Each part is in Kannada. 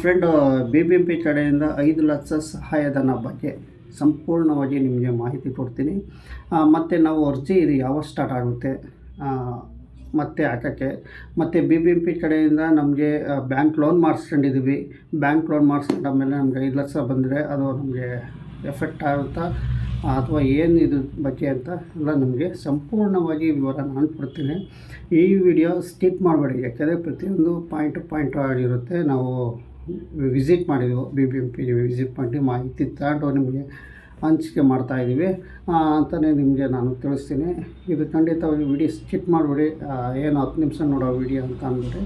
Friend B B M P ಕಡೆಯಿಂದ ಐದು ಲಕ್ಷ ಸಹಾಯಧನ ಬಗ್ಗೆ ಸಂಪೂರ್ಣವಾಗಿ ನಿಮಗೆ ಮಾಹಿತಿ ಕೊಡ್ತೀನಿ. ಮತ್ತು ನಾವು ಅರ್ಜಿ ಇದು ಯಾವಾಗ ಸ್ಟಾರ್ಟ್ ಆಗುತ್ತೆ? ಮತ್ತೆ ಹಾಕೋಕ್ಕೆ. ಮತ್ತು ಬಿ ಬಿ ಎಂ ಪಿ ಕಡೆಯಿಂದ ನಮಗೆ ಬ್ಯಾಂಕ್ ಲೋನ್ ಮಾಡಿಸ್ಕೊಂಡಿದ್ದೀವಿ. ಬ್ಯಾಂಕ್ ಲೋನ್ ಮಾಡಿಸ್ಕೊಂಡಾದ್ಮೇಲೆ ನಮಗೆ ಐದು ಲಕ್ಷ ಬಂದರೆ ಅದು ನಮಗೆ ಎಫೆಕ್ಟ್ ಆಗುತ್ತಾ? ಅಥವಾ ಏನು ಇದ್ರ ಬಗ್ಗೆ ಅಂತ ಎಲ್ಲ ನಮಗೆ ಸಂಪೂರ್ಣವಾಗಿ ವಿವರ ನಾನು ಕೊಡ್ತೀನಿ. ಈ ವಿಡಿಯೋ ಸ್ಕಿಪ್ ಮಾಡಬೇಡಿ, ಯಾಕೆಂದರೆ ಪ್ರತಿಯೊಂದು ಪಾಯಿಂಟ್ ಪಾಯಿಂಟ್ ಆಗಿರುತ್ತೆ. ನಾವು ವಿಸಿಟ್ ಮಾಡಿದೆವು B B M P visit ಮಾಡಿ ಮಾಹಿತಿ ತಗೊಂಡು ನಿಮಗೆ ಹಂಚಿಕೆ ಮಾಡ್ತಾಯಿದ್ದೀವಿ ಅಂತಲೇ ನಿಮಗೆ ನಾನು ತಿಳಿಸ್ತೀನಿ. ಇದು ಖಂಡಿತವಾಗಿ ವಿಡಿಯೋ ಸ್ಕಿಪ್ ಮಾಡಿಬಿಡಿ. ಏನು ಹತ್ತು ನಿಮಿಷ ನೋಡೋ ವಿಡಿಯೋ ಅಂತ ಅಂದ್ಬಿಟ್ಟು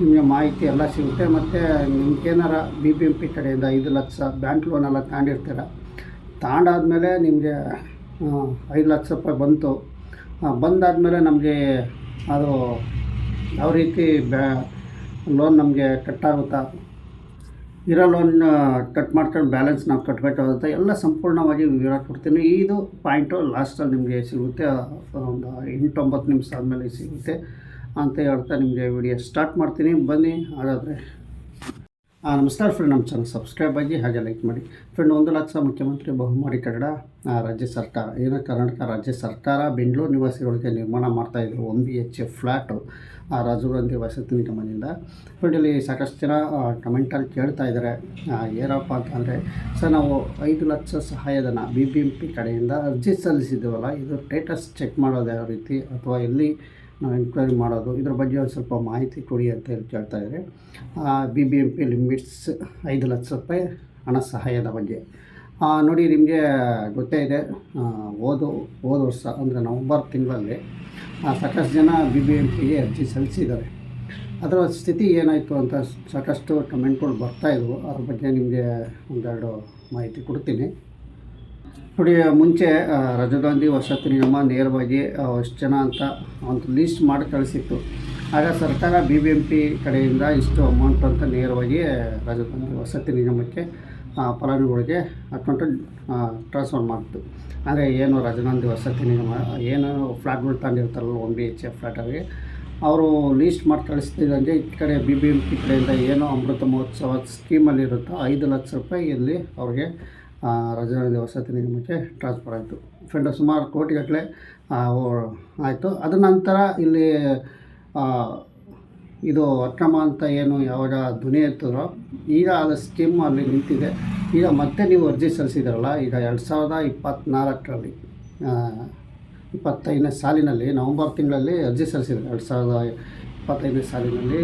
ನಿಮಗೆ ಮಾಹಿತಿ ಎಲ್ಲ ಸಿಗುತ್ತೆ. ಮತ್ತು ನಿಮ್ಗೇನಾರ ಬಿ ಬಿ ಎಂ ಪಿ ಕಡೆಯಿಂದ ಐದು ಲಕ್ಷ ಬ್ಯಾಂಕ್ ಲೋನೆಲ್ಲ ತಗೊಂಡಿರ್ತೀರ ತಗೊಂಡಾದ್ಮೇಲೆ ನಿಮಗೆ ಐದು ಲಕ್ಷ ರೂಪಾಯಿ ಬಂತು. ಬಂದಾದಮೇಲೆ ನಮಗೆ ಅದು, ಯಾವ ರೀತಿ ಬ್ಯಾ ಲೋನ್ ನಮಗೆ ಕಟ್ಟಾಗುತ್ತಾ ಇರೋ ಲೋನ್ ಕಟ್ ಮಾಡ್ಕೊಂಡು ಬ್ಯಾಲೆನ್ಸ್ ನಾವು ಕಟ್ಟಬೇಕಾಗುತ್ತೆ ಎಲ್ಲ ಸಂಪೂರ್ಣವಾಗಿ ವಿವರ ಕೊಡ್ತೀನಿ. ಇದು ಪಾಯಿಂಟು ಲಾಸ್ಟಲ್ಲಿ ನಿಮಗೆ ಸಿಗುತ್ತೆ. ಒಂದು ಎಂಟೊಂಬತ್ತು ನಿಮಿಷ ಆದಮೇಲೆ ಸಿಗುತ್ತೆ ಅಂತ ಹೇಳ್ತಾ ನಿಮಗೆ ವಿಡಿಯೋ ಸ್ಟಾರ್ಟ್ ಮಾಡ್ತೀನಿ. ಬನ್ನಿ ಹಾಗಾದರೆ. ನಮಸ್ಕಾರ ಫ್ರೆಂಡ್ ನಮ್ಮ ಚಾನಲ್ ಸಬ್ಸ್ಕ್ರೈಬ್ ಆಗಿ ಹಾಗೆ ಲೈಕ್ ಮಾಡಿ. ಫ್ರೆಂಡ್ ಒಂದು ಲಕ್ಷ ಮುಖ್ಯಮಂತ್ರಿ ಬಹುಮಾಡಿ ಕಟ್ಟಡ ರಾಜ್ಯ ಸರ್ಕಾರ. ಏನು ಕರ್ನಾಟಕ ರಾಜ್ಯ ಸರ್ಕಾರ ಬೆಂಗಳೂರು ನಿವಾಸಿಗಳಿಗೆ ನಿರ್ಮಾಣ ಮಾಡ್ತಾಯಿದ್ರು one B H F flat Rajiv Gandhi ವಸತಿ ನಿಗಮದಿಂದ. ಫ್ರೆಂಡ್ ಇಲ್ಲಿ ಸಾಕಷ್ಟು ಜನ ಕಮೆಂಟಲ್ಲಿ ಕೇಳ್ತಾ ಇದ್ದಾರೆ ಏನಪ್ಪ ಅಂತಂದರೆ ಸರ್, ನಾವು ಐದು ಲಕ್ಷ ಸಹಾಯಧನ ಬಿ ಬಿ ಎಂ ಪಿ ಕಡೆಯಿಂದ ಅರ್ಜಿ ಸಲ್ಲಿಸಿದ್ದೀವಲ್ಲ, ಇದು ಸ್ಟೇಟಸ್ ಚೆಕ್ ಮಾಡೋದು ಯಾವ ರೀತಿ? ಅಥವಾ ಎಲ್ಲಿ ನಾವು ಎಂಕ್ವೈರಿ ಮಾಡೋದು, ಇದ್ರ ಬಗ್ಗೆ ಒಂದು ಸ್ವಲ್ಪ ಮಾಹಿತಿ ಕೊಡಿ ಅಂತ ಹೇಳಿ ಕೇಳ್ತಾ ಇದ್ದಾರೆ B B M P limits ಐದು ಲಕ್ಷ ರೂಪಾಯಿ ಹಣ ಸಹಾಯದ ಬಗ್ಗೆ. ನೋಡಿ, ನಿಮಗೆ ಗೊತ್ತೇ ಇದೆ ಓದು ಹೋದ ವರ್ಷ, ಅಂದರೆ ನವಂಬರ್ ತಿಂಗಳಲ್ಲಿ ಸಾಕಷ್ಟು ಜನ ಬಿ ಬಿ ಎಂ ಪಿಗೆ ಅರ್ಜಿ ಸಲ್ಲಿಸಿದ್ದಾರೆ. ಅದರ ಸ್ಥಿತಿ ಏನಾಯಿತು ಅಂತ ಸಾಕಷ್ಟು ಕಮೆಂಟ್ಗಳು ಬರ್ತಾಯಿದ್ವು ಅದ್ರ ಬಗ್ಗೆ ನಿಮಗೆ ಒಂದೆರಡು ಮಾಹಿತಿ ಕೊಡ್ತೀನಿ. ನೋಡಿ ಮುಂಚೆ ರಾಜೀವ್ ಗಾಂಧಿ ವಸತಿ ನಿಗಮ ನೇರವಾಗಿ ಎಷ್ಟು ಜನ ಅಂತ ಒಂದು ಲೀಸ್ಟ್ ಮಾಡಿ ಕಳಿಸಿತ್ತು. ಆಗ ಸರ್ಕಾರ ಬಿ ಬಿ ಎಂ ಪಿ ಕಡೆಯಿಂದ ಇಷ್ಟು ಅಮೌಂಟ್ ಅಂತ ನೇರವಾಗಿ ರಾಜೀವ್ ಗಾಂಧಿ ವಸತಿ ನಿಗಮಕ್ಕೆ ಫಲಾನುಭವಿಗಳಿಗೆ ಅಕೌಂಟು ಟ್ರಾನ್ಸ್ಫರ್ ಮಾಡ್ತು. ಆದರೆ ಏನು ರಾಜೀವ್ ಗಾಂಧಿ ವಸತಿ ನಿಗಮ ಏನು ಫ್ಲಾಟ್ಗಳು ತಂದಿರ್ತಾರಲ್ಲ ಒನ್ ಬಿ ಎಚ್ ಎಫ್ ಅವರಿಗೆ ಅವರು ಲೀಸ್ಟ್ ಮಾಡಿ ಕಳಿಸ್ತಿದ್ದಂಗೆ ಈ ಕಡೆ ಬಿ ಬಿ ಎಂ ಪಿ ಕಡೆಯಿಂದ ಏನೋ ಅಮೃತ ಮಹೋತ್ಸವ ಸ್ಕೀಮಲ್ಲಿರುತ್ತೋ ಐದು ಲಕ್ಷ ರೂಪಾಯಿ ಇಲ್ಲಿ ಅವ್ರಿಗೆ ರಾಜಧಾನಿ ವಸತಿ ನಿಗಮಕ್ಕೆ ಟ್ರಾನ್ಸ್ಫರ್ ಆಯಿತು. ಫ್ರೆಂಡ್ ಸುಮಾರು ಕೋಟಿಗಟ್ಟಲೆ ಆಯಿತು. ಅದ ನಂತರ ಇಲ್ಲಿ ಇದು ಅಕ್ರಮ ಅಂತ ಏನು ಯಾವಾಗ ಧ್ವನಿ ಎತ್ತಿದ್ರೋ ಈಗ ಅದು ಸ್ಕೀಮ್ ಅಲ್ಲಿ ನಿಂತಿದೆ. ಈಗ ಮತ್ತೆ ನೀವು ಅರ್ಜಿ ಸಲ್ಲಿಸಿದ್ರಲ್ಲ, ಈಗ ಎರಡು ಸಾವಿರದ ಇಪ್ಪತ್ತ್ನಾಲ್ಕರಲ್ಲಿ ಇಪ್ಪತ್ತೈದನೇ ಸಾಲಿನಲ್ಲಿ, ನವಂಬರ್ ತಿಂಗಳಲ್ಲಿ ಅರ್ಜಿ ಸಲ್ಲಿಸಿದ್ರು ಎರಡು ಸಾವಿರದ ಇಪ್ಪತ್ತೈದನೇ ಸಾಲಿನಲ್ಲಿ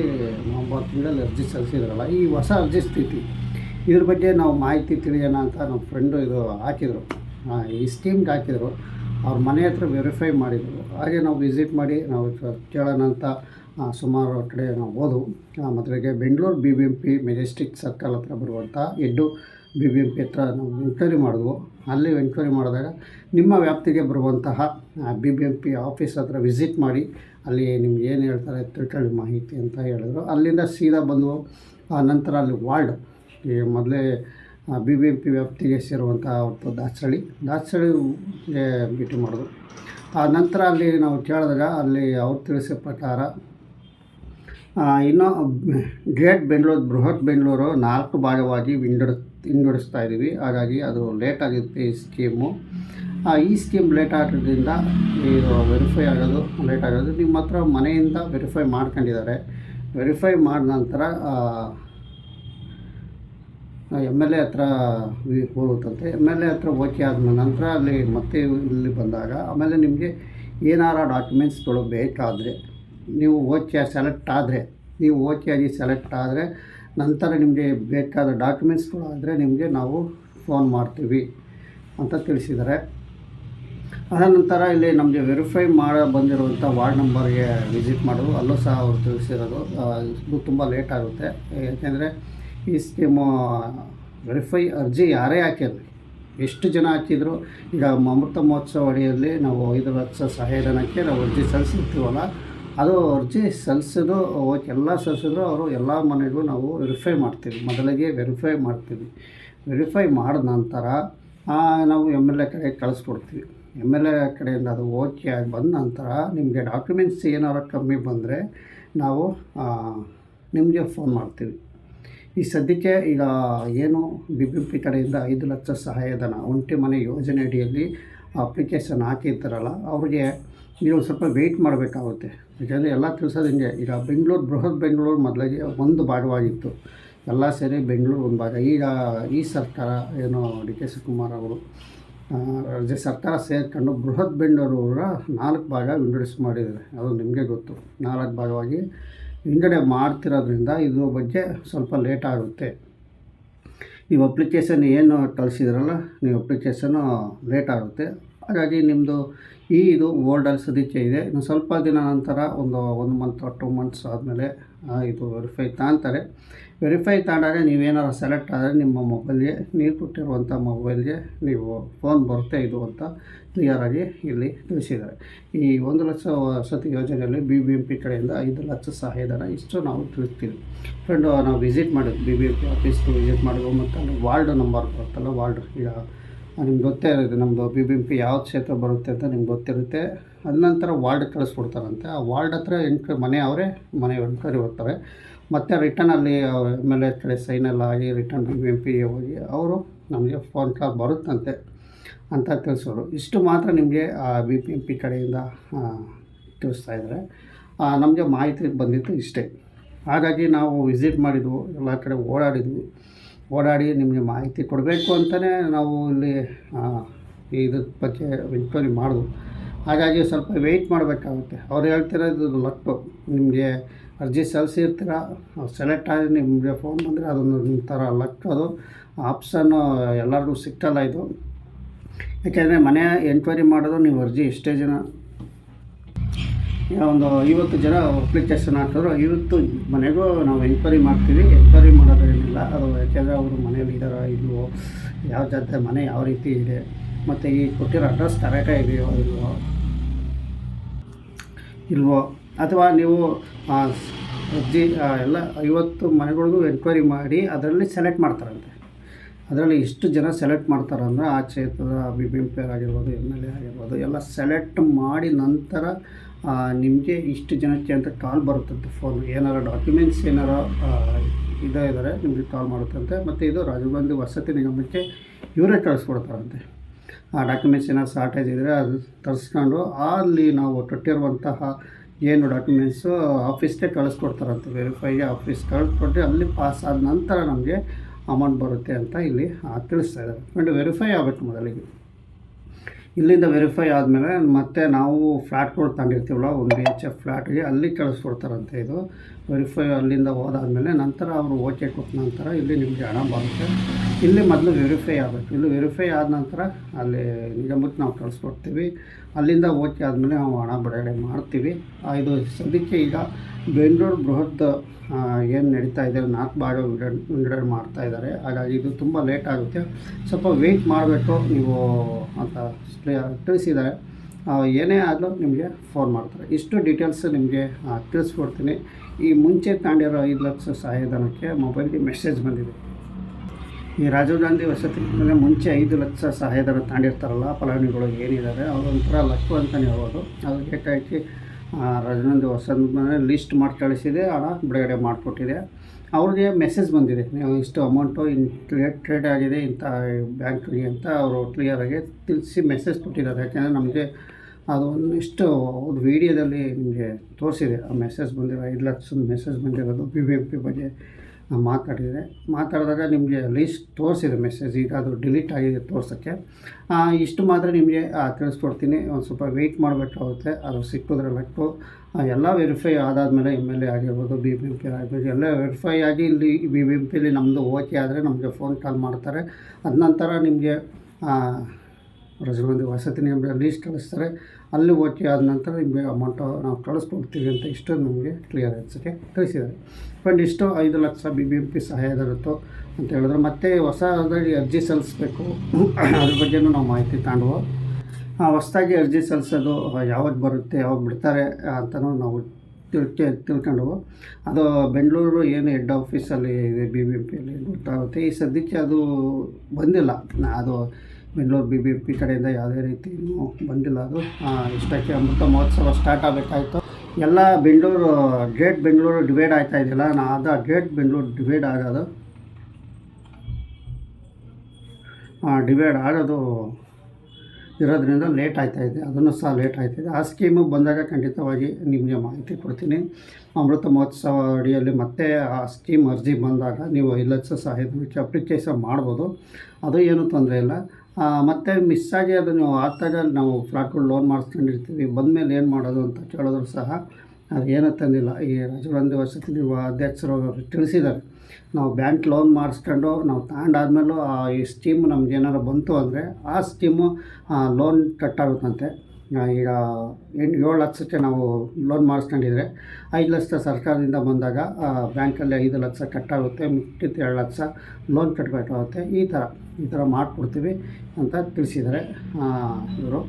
ನವಂಬರ್ ತಿಂಗಳಲ್ಲಿ ಅರ್ಜಿ ಸಲ್ಲಿಸಿದ್ರಲ್ಲ, ಈ ಹೊಸ ಅರ್ಜಿ ಸ್ಥಿತಿ. ಇದ್ರ ಬಗ್ಗೆ ನಾವು ಮಾಹಿತಿ ತಿಳಿಯೋಣ ಅಂತ ನಮ್ಮ ಫ್ರೆಂಡು ಇದು ಹಾಕಿದರು. ಈ ಸ್ಕೀಮ್ಗೆ ಹಾಕಿದರು. ಅವ್ರ ಮನೆ ಹತ್ರ ವೆರಿಫೈ ಮಾಡಿದರು. ಹಾಗೆ ನಾವು ವಿಸಿಟ್ ಮಾಡಿ ನಾವು ಕೇಳೋಣ ಅಂತ ಸುಮಾರು ಕಡೆ ನಾವು ಹೋದವು. ಮೊದಲಿಗೆ Bengaluru B B M P Majestic circle ಹತ್ರ ಬರುವಂಥ ಎಡ್ಡು ಬಿ ಬಿ ಎಂ ಪಿ ಹತ್ರ ನಾವು ಎಂಕ್ವೈರಿ ಮಾಡಿದ್ವು. ಅಲ್ಲಿ ಎಂಕ್ವೈರಿ ಮಾಡಿದಾಗ ನಿಮ್ಮ ವ್ಯಾಪ್ತಿಗೆ ಬರುವಂತಹ B B M P office ಹತ್ರ ವಿಸಿಟ್ ಮಾಡಿ ಅಲ್ಲಿ ನಿಮ್ಗೆ ಏನು ಹೇಳ್ತಾರೆ ತಿಳ್ಕೊಳ್ಳಿ ಮಾಹಿತಿ ಅಂತ ಹೇಳಿದ್ರು. ಅಲ್ಲಿಂದ ಸೀದಾ ಬಂದು ನಂತರ ಅಲ್ಲಿ ವಾರ್ಡ್ ಈ ಮೊದಲೇ ಬಿ ಬಿ ಎಂ ಪಿ ವ್ಯಾಪ್ತಿಗೆ ಸೇರುವಂಥ ದಾಸಳಿ ದಾಸರಳ್ಳಿಗೆ ಭೇಟಿ ಮಾಡಿದ್ರು ಆ, ನಂತರ ಅಲ್ಲಿ ನಾವು ಕೇಳಿದಾಗ ಅಲ್ಲಿ ಅವ್ರು ತಿಳಿಸಿದ ಪ್ರಕಾರ ಇನ್ನೂ ಗ್ರೇಟ್ ಬೆಂಗಳೂರು, ಬೃಹತ್ ಬೆಂಗಳೂರು ನಾಲ್ಕು ಭಾಗವಾಗಿ ವಿಂಗಡ ವಿಂಗಡಿಸ್ತಾ ಇದ್ದೀವಿ. ಹಾಗಾಗಿ ಅದು ಲೇಟ್ ಆಗಿರುತ್ತೆ ಈ ಸ್ಕೀಮು. ಈ ಸ್ಕೀಮ್ ಲೇಟ್ ಆಗೋದ್ರಿಂದ ಇದು ವೆರಿಫೈ ಆಗೋದು, ಲೇಟ್ ಆಗೋದು. ನಿಮ್ಮ ಹತ್ರ ಮನೆಯಿಂದ ವೆರಿಫೈ ಮಾಡ್ಕೊಂಡಿದ್ದಾರೆ. ವೆರಿಫೈ ಮಾಡಿದ ನಂತರ ಎಂ ಎಲ್ ಎ ಹತ್ರ ಹೋಗುತ್ತಂತೆ. ಎಂ ಎಲ್ ಎ ಹತ್ರ ಓಕೆ ಆದ ನಂತರ ಅಲ್ಲಿ ಮತ್ತೆ ಇಲ್ಲಿ ಬಂದಾಗ ಆಮೇಲೆ ನಿಮಗೆ ಏನಾರ ಡಾಕ್ಯುಮೆಂಟ್ಸ್ಗಳು ಬೇಕಾದರೆ ನೀವು ಓಕೆ ಸೆಲೆಕ್ಟ್ ಆದರೆ, ನೀವು ಓಕೆ ಆಗಿ ಸೆಲೆಕ್ಟ್ ಆದರೆ ನಂತರ ನಿಮಗೆ ಬೇಕಾದ ಡಾಕ್ಯುಮೆಂಟ್ಸ್ಗಳು ಆದರೆ ನಿಮಗೆ ನಾವು ಫೋನ್ ಮಾಡ್ತೀವಿ ಅಂತ ತಿಳಿಸಿದ್ದಾರೆ. ಅದ ನಂತರ ಇಲ್ಲಿ ನಮಗೆ ವೆರಿಫೈ ಮಾಡ ಬಂದಿರುವಂಥ ವಾರ್ಡ್ ನಂಬರ್ಗೆ ವಿಸಿಟ್ ಮಾಡೋದು, ಅಲ್ಲೂ ಸಹ ಅವರು ತಿಳಿಸಿರೋದು. ತುಂಬ ಲೇಟ್ ಆಗುತ್ತೆ. ಯಾಕೆಂದರೆ ಈ ವೆರಿಫೈ ಅರ್ಜಿ ಯಾರೇ ಹಾಕಿರಲಿ, ಎಷ್ಟು ಜನ ಹಾಕಿದ್ರು, ಈಗ ಅಮೃತ ಮಹೋತ್ಸವ ಅಡಿಯಲ್ಲಿ ನಾವು ಐದು ಲಕ್ಷ ಸಹಾಯಧನಕ್ಕೆ ನಾವು ಅರ್ಜಿ ಸಲ್ಲಿಸಿರ್ತೀವಲ್ಲ, ಅದು ಅರ್ಜಿ ಸಲ್ಲಿಸೋದು ಎಲ್ಲ ಸಲ್ಲಿಸಿದ್ರು, ಅವರು ಎಲ್ಲ ಮನೆಗೂ ನಾವು ವೆರಿಫೈ ಮಾಡ್ತೀವಿ, ಮೊದಲಿಗೆ ವೆರಿಫೈ ಮಾಡ್ತೀವಿ. ವೆರಿಫೈ ಮಾಡಿದ ನಂತರ ನಾವು ಎಂ ಎಲ್ ಎ ಕಡೆ ಕಳಿಸ್ಕೊಡ್ತೀವಿ. ಎಂ ಎಲ್ ಎ ಕಡೆಯಿಂದ ಅದು ಓಕೆ ಆಗಿ ಬಂದ ನಂತರ ನಿಮಗೆ ಡಾಕ್ಯುಮೆಂಟ್ಸ್ ಏನಾರು ಕಮ್ಮಿ ಬಂದರೆ ನಾವು ನಿಮಗೆ ಫೋನ್ ಮಾಡ್ತೀವಿ. ಈ ಸದ್ಯಕ್ಕೆ ಈಗ ಏನು ಬಿ ಬಿ ಪಿ ಕಡೆಯಿಂದ ಐದು ಲಕ್ಷ ಸಹಾಯಧನ, ಒಂಟಿ ಮನೆ ಯೋಜನೆ ಅಡಿಯಲ್ಲಿ ಅಪ್ಲಿಕೇಶನ್ ಹಾಕಿರ್ತಾರಲ್ಲ, ಅವ್ರಿಗೆ ನೀವು ಸ್ವಲ್ಪ ವೆಯ್ಟ್ ಮಾಡಬೇಕಾಗುತ್ತೆ. ಯಾಕೆಂದರೆ ಎಲ್ಲ ತಿಳಿಸೋದು ಹಿಂಗೆ, ಈಗ ಬೆಂಗಳೂರು, ಬೃಹತ್ ಬೆಂಗಳೂರು ಮೊದಲಿಗೆ ಒಂದು ಭಾಗವಾಗಿತ್ತು. ಎಲ್ಲ ಸೇರಿ ಬೆಂಗಳೂರು ಒಂದು ಭಾಗ. ಈಗ ಈ ಸರ್ಕಾರ ಏನು ಡಿ ಕೆ ಶಿವಕುಮಾರ್ ಅವರು ರಾಜ್ಯ ಸರ್ಕಾರ ಸೇರ್ಕೊಂಡು ಬೃಹತ್ ಬೆಂಗಳೂರು ನಾಲ್ಕು ಭಾಗ ವಿಂಗಡಿಸಿ ಮಾಡಿದ್ದಾರೆ. ಅದು ನಿಮಗೆ ಗೊತ್ತು. ನಾಲ್ಕು ಭಾಗವಾಗಿ ವಿಂಗಡಣೆ ಮಾಡ್ತಿರೋದ್ರಿಂದ ಇದ್ರ ಬಗ್ಗೆ ಸ್ವಲ್ಪ ಲೇಟ್ ಆಗುತ್ತೆ. ನೀವು ಅಪ್ಲಿಕೇಶನ್ ಏನು ಕಳಿಸಿದ್ರಲ್ಲ, ನೀವು ಅಪ್ಲಿಕೇಶನ್ನು ಲೇಟ್ ಆಗುತ್ತೆ. ಹಾಗಾಗಿ ನಿಮ್ಮದು ಈ ಇದು ಓಲ್ಡಲ್ಲಿ ಸದ್ಯಕ್ಕೆ ಇದೆ. ಇನ್ನು ಸ್ವಲ್ಪ ದಿನ ನಂತರ ಒಂದು ಒಂದು ಮಂತ್ ಟು ಮಂತ್ಸ್ ಆದಮೇಲೆ ಇದು ವೆರಿಫೈ ತಾಂತಾರೆ ವೆರಿಫೈ ತಗೊಂಡಾಗ ನೀವೇನಾರು ಸೆಲೆಕ್ಟ್ ಆದರೆ ನಿಮ್ಮ ಮೊಬೈಲ್ಗೆ ನೀವು ಕೊಟ್ಟಿರುವಂಥ ಮೊಬೈಲ್ಗೆ ನೀವು ಫೋನ್ ಬರುತ್ತೆ ಇದು ಅಂತ ಕ್ಲಿಯರಾಗಿ ಇಲ್ಲಿ ತಿಳಿಸಿದ್ದಾರೆ. ಈ ಒಂದು ಲಕ್ಷ ವಸತಿ ಯೋಜನೆಯಲ್ಲಿ ಬಿ ಬಿ ಎಂ ಪಿ ಕಡೆಯಿಂದ ಐದು ಲಕ್ಷ ಸಹಾಯಧನ ಇಷ್ಟು ನಾವು ತಿಳಿಸ್ತೀವಿ. ಫ್ರೆಂಡು ನಾವು ವಿಸಿಟ್ ಮಾಡಿದ್ವಿ ಬಿ ಬಿ ಎಂ ಪಿ ಆಫೀಸ್ಗೆ ವಿಸಿಟ್ ಮಾಡಿದ್ವು. ಮತ್ತು ಅಲ್ಲಿ ವಾರ್ಡ್ ನಂಬರ್ ಬರುತ್ತಲ್ಲ ವಾರ್ಡ್ ಈಗ ನಿಮ್ಗೆ ಗೊತ್ತೇ ಇರುತ್ತೆ ನಮ್ಮದು ಬಿ ಬಿ ಎಂ ಪಿ ಯಾವ ಕ್ಷೇತ್ರ ಬರುತ್ತೆ ಅಂತ ನಿಮ್ಗೆ ಗೊತ್ತಿರುತ್ತೆ. ಅದ ನಂತರ ವಾರ್ಡ್ ಕಳಿಸ್ಕೊಡ್ತಾರಂತೆ. ಆ ವಾರ್ಡ್ ಹತ್ರ ಎಂಟ್ರಿ ಮನೆ ಅವರೇ, ಮನೆ ಎಂಟ್ರಿ ಹೋಗ್ತಾರೆ ಮತ್ತು ರಿಟರ್ನ್ ಅಲ್ಲಿ ಎಂ ಎಲ್ ಎ ಕಡೆ ಸೈನೆಲ್ಲ ಆಗಿ ರಿಟರ್ನ್ ಬಿ ಬಿ ಎಂ ಪಿಗೆ ಹೋಗಿ ಅವರು ನಮಗೆ ಫೋನ್ ಕಾಲ್ ಬರುತ್ತಂತೆ ಅಂತ ತಿಳಿಸೋರು. ಇಷ್ಟು ಮಾತ್ರ ನಿಮಗೆ ಆ ಬಿ ಪಿ ಎಂ ಪಿ ಕಡೆಯಿಂದ ತಿಳಿಸ್ತಾ ಇದ್ದಾರೆ. ನಮಗೆ ಮಾಹಿತಿ ಬಂದಿತ್ತು ಇಷ್ಟೇ. ಹಾಗಾಗಿ ನಾವು ವಿಸಿಟ್ ಮಾಡಿದ್ವು, ಎಲ್ಲ ಕಡೆ ಓಡಾಡಿದ್ವಿ. ಓಡಾಡಿ ನಿಮಗೆ ಮಾಹಿತಿ ಕೊಡಬೇಕು ಅಂತಲೇ ನಾವು ಇಲ್ಲಿ ಇದ್ರ ಬಗ್ಗೆ ಎಂಕ್ವೈರಿ ಮಾಡೋದು. ಹಾಗಾಗಿ ಸ್ವಲ್ಪ ವೆಯ್ಟ್ ಮಾಡಬೇಕಾಗುತ್ತೆ. ಅವ್ರು ಹೇಳ್ತಿರೋದು ಲಕ್ಕು ನಿಮಗೆ ಅರ್ಜಿ ಸಲ್ಲಿಸಿರ್ತೀರ? ಸೆಲೆಕ್ಟ್ ಆಗಿ ನಿಮಗೆ ಫೋನ್ ಬಂದರೆ ಅದೊಂದು ನಿಮ್ಮ ಥರ ಲಕ್ ಅದು. ಆಪ್ಷನ್ನು ಎಲ್ಲರಿಗೂ ಸಿಗ್ತಲ್ಲ ಇದು. ಯಾಕೆಂದರೆ ಮನೆ ಎಂಕ್ವೈರಿ ಮಾಡೋದು ನೀವು ಅರ್ಜಿ ಎಷ್ಟೇ ಜನ ಒಂದು ಐವತ್ತು ಜನ ಅಪ್ಲಿಕೇಶನ್ ಹಾಕಿದ್ರು ಐವತ್ತು ಮನೆಗೂ ನಾವು ಎಂಕ್ವೈರಿ ಮಾಡ್ತೀವಿ. ಎಂಕ್ವೈರಿ ಮಾಡೋದೇನಿಲ್ಲ ಅದು ಯಾಕೆಂದರೆ ಅವರು ಮನೇಲಿ ಲೀಡರ್ ಇಲ್ವೋ, ಯಾವ ಜಾತ ಮನೆ ಯಾವ ರೀತಿ ಇದೆ, ಮತ್ತು ಈ ಕೊಟ್ಟಿರೋ ಅಡ್ರೆಸ್ ಕರೆಕ್ಟಾಗಿ ಇದೆಯೋ ಇಲ್ವೋ ಇಲ್ವೋ, ಅಥವಾ ನೀವು ಅಜ್ಜಿ ಎಲ್ಲ ಐವತ್ತು ಮನೆಗಳಿಗೂ ಎನ್ಕ್ವೈರಿ ಮಾಡಿ ಅದರಲ್ಲಿ ಸೆಲೆಕ್ಟ್ ಮಾಡ್ತಾರಂತೆ. ಅದರಲ್ಲಿ ಎಷ್ಟು ಜನ ಸೆಲೆಕ್ಟ್ ಮಾಡ್ತಾರೆ ಅಂದರೆ ಆ ಕ್ಷೇತ್ರದ ಬಿ ಬಿ ಎಂ ಪಿ ಆಗಿರ್ಬೋದು, ಎಂ ಎಲ್ ಎ ಆಗಿರ್ಬೋದು, ಎಲ್ಲ ಸೆಲೆಕ್ಟ್ ಮಾಡಿ ನಂತರ ನಿಮಗೆ ಇಷ್ಟು ಜನಕ್ಕೆ ಅಂತ ಕಾಲ್ ಬರುತ್ತಂತೆ ಫೋನ್ ಏನಾರ ಡಾಕ್ಯುಮೆಂಟ್ಸ್ ಏನಾರ ಇದೇ ಇದ್ದಾರೆ ನಿಮಗೆ ಕಾಲ್ ಮಾಡುತ್ತಂತೆ. ಮತ್ತು ಇದು ರಾಜೀವ್ ಗಾಂಧಿ ವಸತಿ ನಿಗಮಕ್ಕೆ ಇವರೇ ಕಳಿಸ್ಕೊಡ್ತಾರಂತೆ. ಆ ಡಾಕ್ಯುಮೆಂಟ್ಸ್ ಏನಾದ್ರು ಶಾರ್ಟೇಜ್ ಇದ್ದರೆ ಅದು ತರಿಸ್ಕೊಂಡು ಅಲ್ಲಿ ನಾವು ಕೊಟ್ಟಿರುವಂತಹ ಏನು ಡಾಕ್ಯುಮೆಂಟ್ಸು ಆಫೀಸ್ಗೆ ಕಳಿಸ್ಕೊಡ್ತಾರಂತೆ. ವೆರಿಫೈಗೆ ಆಫೀಸ್ ಕಳಿಸ್ಕೊಟ್ಟು ಅಲ್ಲಿ ಪಾಸ್ ಆದ ನಂತರ ನಮಗೆ ಅಮೌಂಟ್ ಬರುತ್ತೆ ಅಂತ ಇಲ್ಲಿ ತಿಳಿಸ್ತಾ ಇದ್ದಾರೆ. ಅಂಡ್ ವೆರಿಫೈ ಆಗಬೇಕು ಮೊದಲಿಗೆ. ಇಲ್ಲಿಂದ ವೆರಿಫೈ ಆದಮೇಲೆ ಮತ್ತೆ ನಾವು ಫ್ಲ್ಯಾಟ್ಗಳು ತಗೊಂಡಿರ್ತೀವಲ್ಲ ಒಂದು ಬಿ ಎಚ್ ಎಫ್ ಫ್ಲ್ಯಾಟ್ಗೆ ಅಲ್ಲಿ ಕಳಿಸ್ಕೊಡ್ತಾರಂತೆ ಇದು. ವೆರಿಫೈ ಅಲ್ಲಿಂದ ಹೋದಾದಮೇಲೆ ನಂತರ ಅವರು ಓಕೆ ಕೊಟ್ಟ ನಂತರ ಇಲ್ಲಿ ನಿಮಗೆ ಹಣ ಬರುತ್ತೆ. ಇಲ್ಲಿ ಮೊದಲು ವೆರಿಫೈ ಆಗಬೇಕು. ಇಲ್ಲಿ ವೆರಿಫೈ ಆದ ನಂತರ ಅಲ್ಲಿ ನಿಗಮಕ್ಕೆ ನಾವು ಕಳಿಸ್ಕೊಡ್ತೀವಿ. ಅಲ್ಲಿಂದ ಓಕೆ ಆದಮೇಲೆ ನಾವು ಹಣ ಬಿಡುಗಡೆ ಮಾಡ್ತೀವಿ. ಇದು ಸದ್ಯಕ್ಕೆ ಈಗ ಬೆಂಗಳೂರು ಬೃಹತ್ ಏನು ನಡೀತಾ ಇದೆ, ನಾಲ್ಕು ಬಾರಿ ವಿಂಗಡಣೆ ಮಾಡ್ತಾ ಇದ್ದಾರೆ. ಹಾಗಾಗಿ ಇದು ತುಂಬ ಲೇಟ್ ಆಗುತ್ತೆ. ಸ್ವಲ್ಪ ವೆಯ್ಟ್ ಮಾಡಬೇಕು ನೀವು ಅಂತ ತಿಳಿಸಿದ್ದಾರೆ. ಏನೇ ಆದರೂ ನಿಮಗೆ ಫೋನ್ ಮಾಡ್ತಾರೆ. ಇಷ್ಟು ಡೀಟೇಲ್ಸ್ ನಿಮಗೆ ತಿಳಿಸ್ಕೊಡ್ತೀನಿ. ಈ ಮುಂಚೆ ತಾಂಡಿರೋ ಐದು ಲಕ್ಷ ಸಹಾಯಧನಕ್ಕೆ ಮೊಬೈಲ್ಗೆ ಮೆಸೇಜ್ ಬಂದಿದೆ. ಈ ರಾಜೀವ್ ಗಾಂಧಿ ವಸತಿ ಅಂದರೆ ಮುಂಚೆ ಐದು ಲಕ್ಷ ಸಹಾಯಧನ ತಾಂಡಿರ್ತಾರಲ್ಲ ಫಲಾನುಭವಿಗಳು ಏನಿದ್ದಾರೆ, ಅವರು ಒಂಥರ ಲಕ್ಕು ಅಂತಲೇ ಹೇಳ್ಬೋದು. ಅದಕ್ಕೆ ಏಕಾಏಕಿ ರಾಜೀವ್ ಗಾಂಧಿ ವಸತಿ ಲಿಸ್ಟ್ ಮಾಡಿ ಕಳಿಸಿದೆ, ಹಣ ಬಿಡುಗಡೆ ಮಾಡಿಕೊಟ್ಟಿದೆ. ಅವ್ರಿಗೆ ಮೆಸೇಜ್ ಬಂದಿದೆ. ನೀವು ಇಷ್ಟು ಅಮೌಂಟು ಇನ್ ಕ್ಲಿಯರ್ ಟ್ರೇಡ್ ಆಗಿದೆ, ಇಂಥ ಬ್ಯಾಂಕ್ಗೆ ಅಂತ ಅವರು ಕ್ಲಿಯರಾಗಿ ತಿಳಿಸಿ ಮೆಸೇಜ್ ಕೊಟ್ಟಿದ್ದಾರೆ. ಯಾಕೆಂದರೆ ನಮಗೆ ಅದು ಒಂದಿಷ್ಟು ಅವ್ರ ವೀಡಿಯೋದಲ್ಲಿ ನಿಮಗೆ ತೋರಿಸಿದೆ. ಆ ಮೆಸೇಜ್ ಬಂದಿರೋ ಐದು ಲಕ್ಷದ ಮೆಸೇಜ್ ಬಂದಿರೋದು ಬಿ ಬಿ ಎಂ ಪಿ ಬಗ್ಗೆ. ನಾವು ಮಾತಾಡಿದರೆ, ಮಾತಾಡಿದಾಗ ನಿಮಗೆ ಲೀಸ್ಟ್ ತೋರಿಸಿದೆ ಮೆಸೇಜ್ ಈಗ ಅದು ಡಿಲೀಟ್ ಆಗಿದೆ ತೋರ್ಸೋಕ್ಕೆ. ಇಷ್ಟು ಮಾತ್ರ ನಿಮಗೆ ತಿಳಿಸ್ಕೊಡ್ತೀನಿ. ಒಂದು ಸ್ವಲ್ಪ ವೆಯ್ಟ್ ಮಾಡಬೇಕಾಗುತ್ತೆ ಅದು ಸಿಕ್ಕಿದ್ರೆ ಲಕ್ಕು ಎಲ್ಲ ವೆರಿಫೈ ಆದಾದಮೇಲೆ ಎಂ ಎಲ್ ಎ ಆಗಿರ್ಬೋದು ಬಿ ಬಿ ಎಂ ಪಿ ಆಗಿರ್ಬೋದು, ಎಲ್ಲ ವೆರಿಫೈ ಆಗಿ ಇಲ್ಲಿ ಬಿ ಬಿ ಎಂ ಪಿಲಿ ನಮ್ಮದು ಓಕೆ ಆದರೆ ನಮಗೆ ಫೋನ್ ಕಾಲ್ ಮಾಡ್ತಾರೆ. ಅದ ನಂತರ ನಿಮಗೆ ರಜಮಂದಿ ವಸತಿ ನಿಮ್ಮ ಲೀಸ್ಟ್ ಕಳಿಸ್ತಾರೆ. ಅಲ್ಲಿ ಓಕೆ ಆದ ನಂತರ ನಿಮಗೆ ಅಮೌಂಟು ನಾವು ಕಳಿಸ್ಕೊಡ್ತೀವಿ ಅಂತ ಇಷ್ಟು ನಮಗೆ ಕ್ಲಿಯರ್ ಅನ್ಸೋಕ್ಕೆ ತಿಳಿಸಿದ್ದಾರೆ. ಬಟ್ ಇಷ್ಟು ಐದು lakh B B M P ಸಹಾಯಧನತ್ತು ಅಂತ ಹೇಳಿದ್ರೆ. ಮತ್ತೆ ಹೊಸದಾಗಿ ಅರ್ಜಿ ಸಲ್ಲಿಸಬೇಕು. ಅದ್ರ ಬಗ್ಗೆನೂ ನಾವು ಮಾಹಿತಿ ತಗೊಂಡ್ವು. ಹೊಸದಾಗಿ ಅರ್ಜಿ ಸಲ್ಲಿಸೋದು ಯಾವಾಗ ಬರುತ್ತೆ, ಯಾವಾಗ ಬಿಡ್ತಾರೆ ಅಂತಲೂ ನಾವು ತಿಳ್ಕೆ ತಿಳ್ಕೊಂಡು ಅದು ಬೆಂಗಳೂರು ಏನು ಹೆಡ್ ಆಫೀಸಲ್ಲಿ ಇದೆ ಬಿ ಬಿ ಎಂ ಪಿಯಲ್ಲಿ ಗೊತ್ತಾಗುತ್ತೆ. ಈ ಸದ್ಯಕ್ಕೆ ಅದು ಬಂದಿಲ್ಲ. ಅದು ಬೆಂಗಳೂರು ಬಿ ಬಿ ಪಿ ಕಡೆಯಿಂದ ಯಾವುದೇ ರೀತಿ ಇನ್ನೂ ಬಂದಿಲ್ಲ ಅದು. ಇಷ್ಟಕ್ಕೆ ಅಮೃತ ಮಹೋತ್ಸವ ಸ್ಟಾರ್ಟ್ ಆಗಬೇಕಾಯಿತು. ಎಲ್ಲ ಬೆಂಗಳೂರು ಗ್ರೇಟ್ ಬೆಂಗಳೂರು ಡಿವೈಡ್ ಆಗ್ತಾ ಇದೆಯಲ್ಲ, ನಾ ಅದು ಗ್ರೇಟ್ ಬೆಂಗಳೂರು ಡಿವೈಡ್ ಆಗೋದು. ಡಿವೈಡ್ ಆಗೋದು ಇರೋದ್ರಿಂದ ಲೇಟ್ ಆಗ್ತಾ ಇದೆ. ಅದನ್ನು ಸಹ ಲೇಟ್ ಆಗ್ತಾಯಿದೆ ಆ ಸ್ಕೀಮು ಬಂದಾಗ ಖಂಡಿತವಾಗಿ ನಿಮಗೆ ಮಾಹಿತಿ ಕೊಡ್ತೀನಿ. ಅಮೃತ ಮಹೋತ್ಸವ ಅಡಿಯಲ್ಲಿ ಮತ್ತೆ ಆ ಸ್ಕೀಮ್ ಅರ್ಜಿ ಬಂದಾಗ ನೀವು ಇಲ್ಲ ಸಹ ಸಹಾಯಧನಕ್ಕೆ ಅಪ್ಲಿಕೇಶನ್ ಮಾಡ್ಬೋದು. ಅದು ಏನೂ ತೊಂದರೆ ಇಲ್ಲ. ಮತ್ತೆ ಮಿಸ್ಸಾಗಿ ಅದು ನೀವು ಆದಾಗ ನಾವು ಫ್ಲಾಟ್ಗಳು ಲೋನ್ ಮಾಡಿಸ್ಕೊಂಡಿರ್ತೀವಿ. ಬಂದಮೇಲೆ ಏನು ಮಾಡೋದು ಅಂತ ಕೇಳಿದ್ರು ಸಹ ಅದು ಏನೂ ತಂದಿಲ್ಲ. ಈ ರಾಜವರಂದಿ ವಸತಿ ನೀವು ಅಧ್ಯಕ್ಷರು ತಿಳಿಸಿದ್ದಾರೆ. ನಾವು ಬ್ಯಾಂಕ್ ಲೋನ್ ಮಾಡಿಸ್ಕೊಂಡು ನಾವು ತಗೊಂಡಾದ್ಮೇಲೂ ಈ ಸ್ಕೀಮ್ ನಮ್ಗೆ ಏನಾರು ಬಂತು ಅಂದರೆ ಆ ಸ್ಕೀಮು ಲೋನ್ ಕಟ್ಟಾಗುತ್ತಂತೆ ಈಗ ಎಂಟು, ಏಳು ಲಕ್ಷಕ್ಕೆ ನಾವು ಲೋನ್ ಮಾಡಿಸ್ಕೊಂಡಿದ್ರೆ ಐದು ಲಕ್ಷ ಸರ್ಕಾರದಿಂದ ಬಂದಾಗ ಬ್ಯಾಂಕಲ್ಲಿ ಐದು ಲಕ್ಷ ಕಟ್ಟಾಗುತ್ತೆ ಮಿಕ್ಕಿದ್ದು ಎರಡು ಲಕ್ಷ ಲೋನ್ ಕಟ್ಟಬೇಕಾಗುತ್ತೆ ಈ ಥರ ಈ ಥರ ಮಾಡಿಕೊಡ್ತೀವಿ ಅಂತ ತಿಳಿಸಿದ್ದಾರೆ ಇವರು.